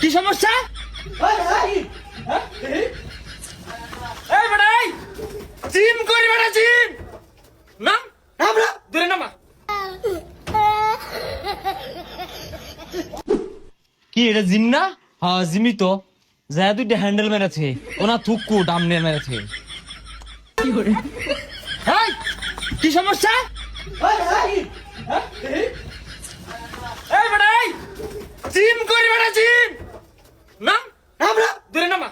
কি সমস্যা? এই বেটা জিম করি বেটা জিম। নাম? আমরা দূরে নামা। কি এটা জিম না? হ্যাঁ জিমই তো। যা দুইটা হ্যান্ডেল মেরেছে। ওনা থুকু ডামনে মেরেছে। কি সমস্যা? জিম করি বেটা জিম! নাম আমরা দূরে নামা।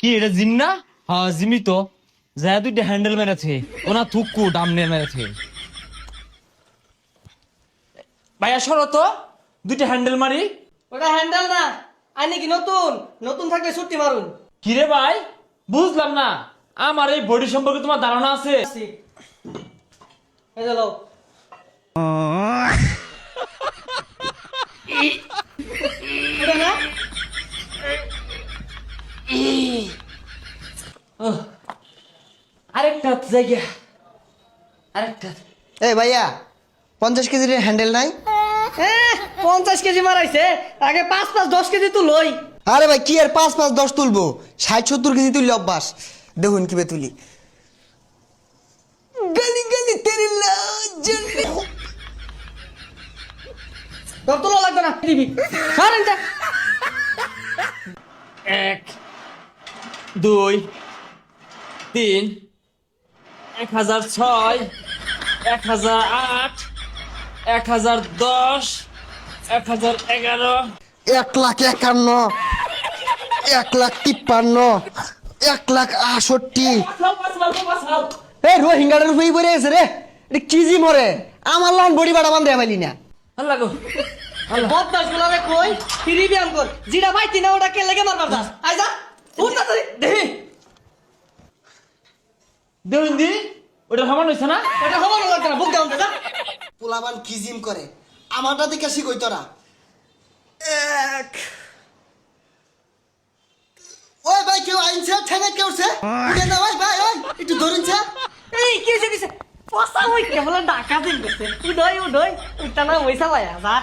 কি এটা জিম না? হ্যাঁ জিমই তো। যা দুইটা হ্যান্ডেল মেরেছে। ওনা থুকু ডামনে মেরেছে। ভাইয়া সরো তো। দুইটা হ্যান্ডেল মারি। ওটা হ্যান্ডেল না আইনি কি নতুন? নতুন থাকলে ছুটি মারুন। কিরে ভাই? বুঝলাম না। আমার এই বডি সম্পর্কে তোমার ধারণা আছে। এই না? আরেকটা জায়গা। আরেকটা এই ভাইয়া পঞ্চাশ কেজির হ্যান্ডেল নাই? পঞ্চাশ কেজি মারাইছে। আগে পাঁচ পাঁচ দশ কেজি তো লই। আরে ভাই কি আর পাঁচ পাঁচ দশ তুলবো? ষাট সত্তর কেজি তুললে অভ্যাস। দেখুন কীভাবে তুলি গালি গালি তেরে লাজন তোর তোলা লাগবে না দিবি। এক দুই তিন এক হাজার ছয় এক হাজার আট এক হাজার দশ এক হাজার এগারো। এক লাখ একান্ন এক লাখ তিপ্পান্ন এক লাখ আষট্টি। এই রোহিঙ্গাটার উপরেই পড়ে আছে রে। এটা কি জি মরে? আমার লান বডি বাড়া বান্ধে পাইলি না আল্লাহ বদমাস গুলারে কই? ফিরি ব্যায়াম কর। জিরা ভাই না ওটা কে লেগে মারবার দাস আই যা। উঠ তাড়াতাড়ি। দেহি দেউন ওটা সমান হয়েছে না? এটা হবার লাগবে না। বুক দাও যা পোলাবান কি জিম করে? আমারটা দেখে শিখই তোরা। এক। ওই ভাই কেউ আইনছে? ঠেঙে কেউ উঠে না ভাই ভাই ওই। একটু ধরুনছে? এই কি হইছে দিছে? পসা হই কেবল ডাকা দিন গেছে উদয় উদয়। উঠতা না হইছা ভাই যা।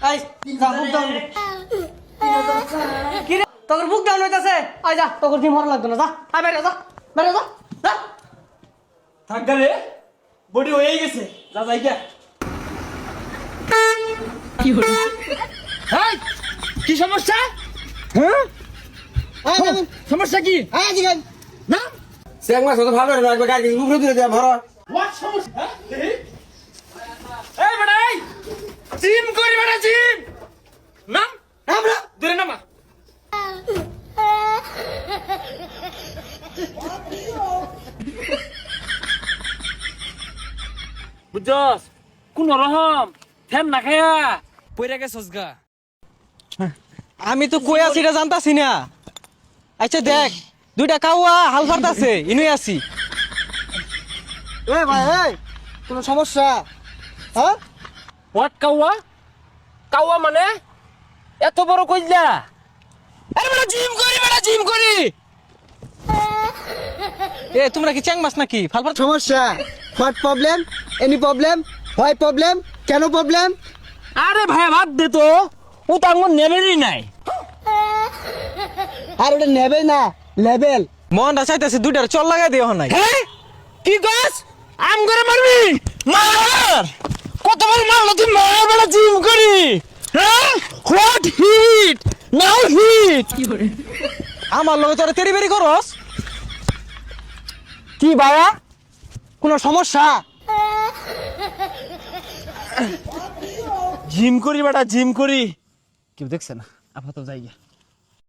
আই যা বুক দাও। কি রে তোর বুক ডাউন হইতাছে আই যা তোর দিন মর লাগবে না যা আই বাইরে যা বাইরে যা যা। থাকা রে বডি হয়ে গেছে যা যাই গিয়া এই, কি সমস্যা? হ্যাঁ? সমস্যা কি? হ্যাঁ জিগান না? মাছ তো ভালো রাখবে গাড়ি উপরে দিয়ে দেয়া ভরা হোয়াট সমস্যা হ্যাঁ? এই বেটা এই জিম করি বেটা জিম নাম আমরা দূরে নামা বুঝছস? কোন রকম ফ্যান না খায়া। পইরা গেছস গা। আমি তো কই আছি এটা জানতাছি না। আচ্ছা দেখ দুইটা কাউয়া হাল ফারতাছে ইনুই আছি। এ ভাই এই কোনো সমস্যা? হ্যাঁ? হোয়াট কাউয়া? কাউয়া মানে? এত বড় কইলা? আরে বেটা জিম করি বেটা জিম করি। এ তোমরা কি চ্যাং মাছ নাকি? ফাল ফাল সমস্যা? What problem any problem why problem কেন প্রবলেম আরে ভাই বাদ দে তো। ও তো আমার নেবেরই নাই। আর ওটা নেবে না লেভেল মনটা চাইতেছে দুইটার চল লাগাই দিও নাই। হ্যাঁ? কি গাছ আম করে মারবি? মার! কত বড় মারলো তুই? মার বেলা জিম করি। হ্যাঁ? হোয়াট হিট নাও হিট কি আমার লগে তোরা তেরি বেরি করস। কি ভাইয়া? কোনো সমস্যা? জিম করি বেটা জিম করি কেউ দেখছে না? আপাতত যাই গিয়া।